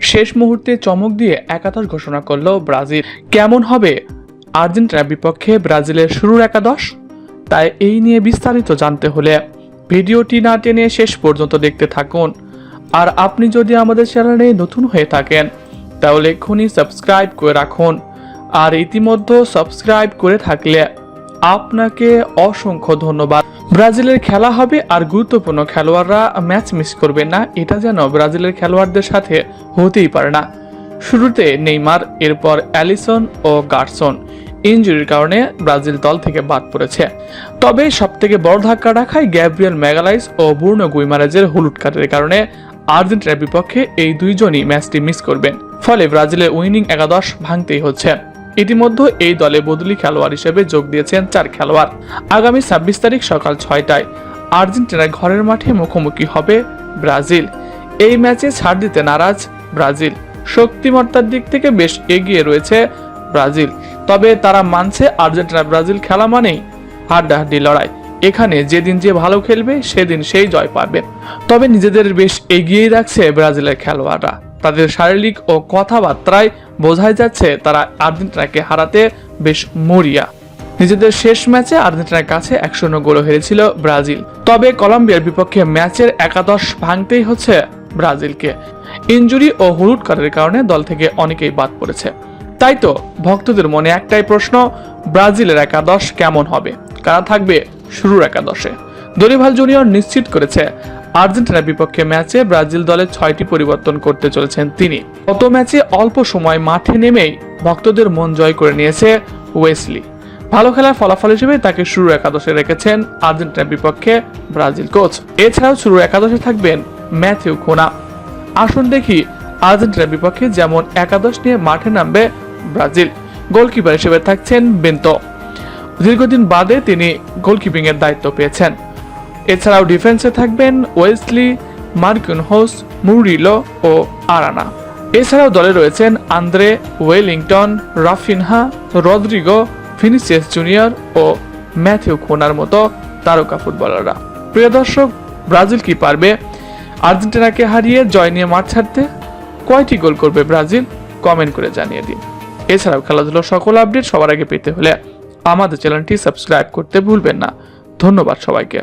শেষ মুহূর্তে চমক দিয়ে একাদশ ঘোষণা করল ব্রাজিল। কেমন হবে? আর্জেন্টিনার বিপক্ষে ব্রাজিলের শুরুর একাদশ? তাই এই নিয়ে বিস্তারিত জানতে হলে ভিডিওটি না টেনে শেষ পর্যন্ত দেখতে থাকুন। আর আপনি যদি আমাদের চ্যানেলে নতুন হয়ে থাকেন, তাহলে এক্ষুনি সাবস্ক্রাইব করে রাখুন। আর ইতিমধ্যে সাবস্ক্রাইব করে থাকলে আপনাকে অসংখ্য ধন্যবাদ। ব্রাজিলের খেলা হবে আর গুরুত্বপূর্ণ খেলোয়াড়রা ম্যাচ মিস করবে না, এটা যেন ব্রাজিলের খেলোয়াড়দের সাথে হতেই পারে না। শুরুতে নেইমার, এরপর অ্যালিসন ও গার্সন। ইনজুরির কারণে ব্রাজিল দল থেকে বাদ পড়েছে। তবে সবথেকে বড় ধাক্কা রাখায় গ্যাব্রিয়েল ম্যাগালাইস ও বুর্নো গুইমারাজের হলুদ কার্ডের কারণে আর্জেন্টিনার বিপক্ষে এই দুইজনই ম্যাচটি মিস করবেন। ফলে ব্রাজিলের উইনিং একাদশ ভাঙতেই হচ্ছে। ইতিমধ্যে এই দলে বদলি খেলোয়াড় হিসেবে যোগ দিয়েছেন চার খেলোয়াড়। আগামী ছাব্বিশ তারিখ সকাল ছয়টায় আর্জেন্টিনার ঘরের মাঠে মুখোমুখি হবে ব্রাজিল। এই ম্যাচে ছাড় দিতে নারাজ ব্রাজিল। শক্তিমত্তার দিক থেকে বেশ এগিয়ে রয়েছে ব্রাজিল। তবে তারা মানছে আর্জেন্টিনা ব্রাজিল খেলা মানেই হাড্ডাহাড্ডি লড়াই। এখানে যেদিন যে ভালো খেলবে, সেদিন সেই জয় পাবে। তবে নিজেদের বেশ এগিয়েই রাখছে ব্রাজিলের খেলোয়াড়রা। তাদের শারীরিক ও কথাবার্তায় বোঝাই যাচ্ছে তারা আর্জেন্টিনাকে হারাতে বেশ মরিয়া। নিজেদের শেষ ম্যাচে আর্জেন্টিনার কাছে এক শূন্য গোল হেরেছিল ব্রাজিল। তবে কলম্বিয়ার বিপক্ষে ম্যাচের একাদশ ভাঙতেই হচ্ছে ব্রাজিলকে। ইনজুরি ও হলুদ কার্ডের কারণে দল থেকে অনেকেই বাদ পড়েছে। তাই তো, ভক্তদের মনে একটাই প্রশ্ন, ব্রাজিলের একাদশ কেমন হবে? কারা থাকবে শুরুর একাদশে? দরিভাল জুনিয়র নিশ্চিত করেছে আর্জেন্টিনার বিপক্ষে ম্যাচে ব্রাজিল দলে ছয়টি পরিবর্তন করতে চলেছেন তিনি। গত ম্যাচে অল্প সময় মাঠে নেমেই ভক্তদের মন জয় করে নিয়েছে ওয়েসলি। ভালো খেলার ফলাফল হিসেবে তাকে শুরু একাদশে রেখেছেন আর্জেন্টিনার বিপক্ষে ব্রাজিল কোচ। এছাড়াও শুরু একাদশে থাকবেন ম্যাথিউ কোনা। আসুন দেখি আর্জেন্টিনার বিপক্ষে যেমন একাদশ নিয়ে মাঠে নামবে ব্রাজিল। গোলকিপার হিসেবে থাকছেন বেন্তো। দীর্ঘদিন বাদে তিনি গোলকিপিং এর দায়িত্ব পেয়েছেন। এছাড়াও ডিফেন্সে থাকবেন ওয়েসলি, মার্কিন হোস মুরিলো ও আরানা। এছাড়াও দলে রয়েছেন Andre Wellington, Raphinha, Rodrigo Vinicius Junior ও ম্যাথিউ খোনার মতো তারকা ফুটবলাররা। প্রিয় দর্শক, ব্রাজিল কি পারবে? আর্জেন্টিনাকে হারিয়ে জয় নিয়ে মাঠ ছাড়তে কয়টি গোল করবে ব্রাজিল? কমেন্ট করে জানিয়ে দিন। এছাড়াও খেলাধুলার সকল আপডেট সবার আগে পেতে হলে আমাদের চ্যানেলটি সাবস্ক্রাইব করতে ভুলবেন না। ধন্যবাদ সবাইকে।